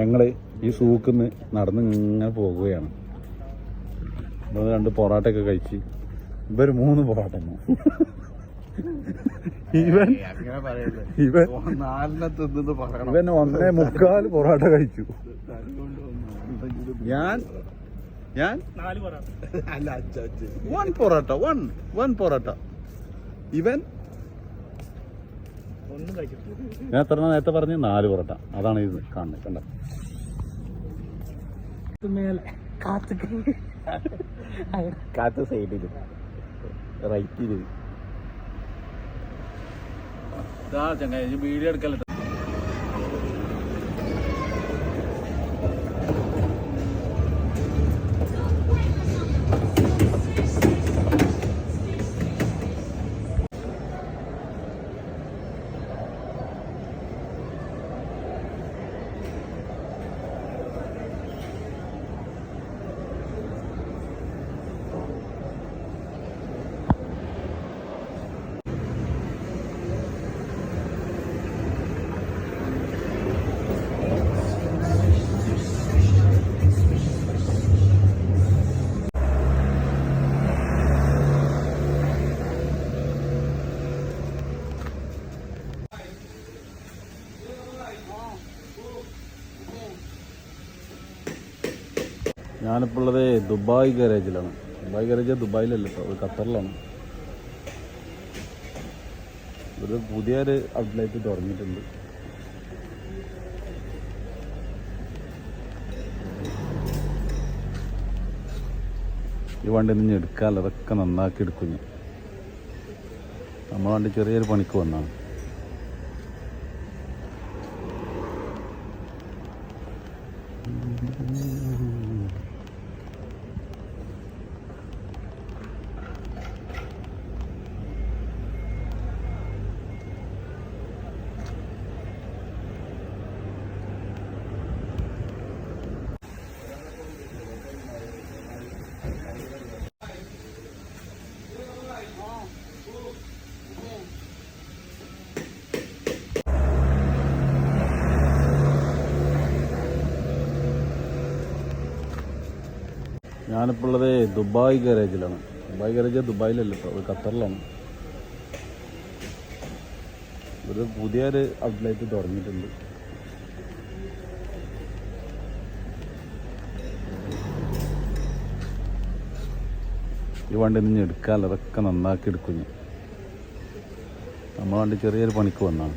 ഞങ്ങൾ ഈ സൂക്കിന്ന് നടന്ന് ഇങ്ങനെ പോകുകയാണ്. ഇവിടെ രണ്ട് പൊറാട്ടയൊക്കെ കഴിച്ച് ഇവർ മൂന്ന് പൊറാട്ട. ഇവൻ ഇവൻ ഇവൻ ഒന്നേ മുക്കാൽ പൊറാട്ട കഴിച്ചു. ഞാൻ ഞാൻ? അല്ല one parotta one one parotta. ഇവൻ ഞാൻ എത്ര നേരത്തെ പറഞ്ഞു? നാല് പൊറോട്ട. അതാണ് ഇത് കാണുന്നത് കണ്ട? കാത്ത സൈഡിൽ. റൈറ്റിൽ. ചങ്ങായി വീഡിയോ എടുക്കല്ലോ? ഞാനിപ്പോൾ ഉള്ളത് ദുബായ് ഗാരേജിലാണ്. ദുബായ് ഗാരേജ് ദുബായിലല്ല കേട്ടോ ഖത്തറിലാണ്. ഒരു പുതിയൊരു ഔട്ട്ലെറ്റ് തുടങ്ങിയിട്ടുണ്ട് ഈ വണ്ടി നിന്ന് എടുക്കാമല്ലോ അതൊക്കെ നന്നാക്കി എടുക്കും ഞാൻ. നമ്മൾ വണ്ടി ചെറിയൊരു പണിക്ക് വന്നാണ് ഞാനിപ്പോൾ ഉള്ളത് ദുബായ് ഗാരേജിലാണ്. ദുബായ് ഗാരേജ് ദുബായിലല്ല ഇപ്പോൾ ഖത്തറിലാണ്. ഒരു പുതിയൊരു ഔട്ട്ലെറ്റ് തുടങ്ങിയിട്ടുണ്ട് ഈ വണ്ടി നിന്ന് എടുക്കാമല്ലോ അതൊക്കെ നന്നാക്കി എടുക്കും ഞാൻ. നമ്മൾ വണ്ടി ചെറിയൊരു പണിക്ക് വന്നാണ്.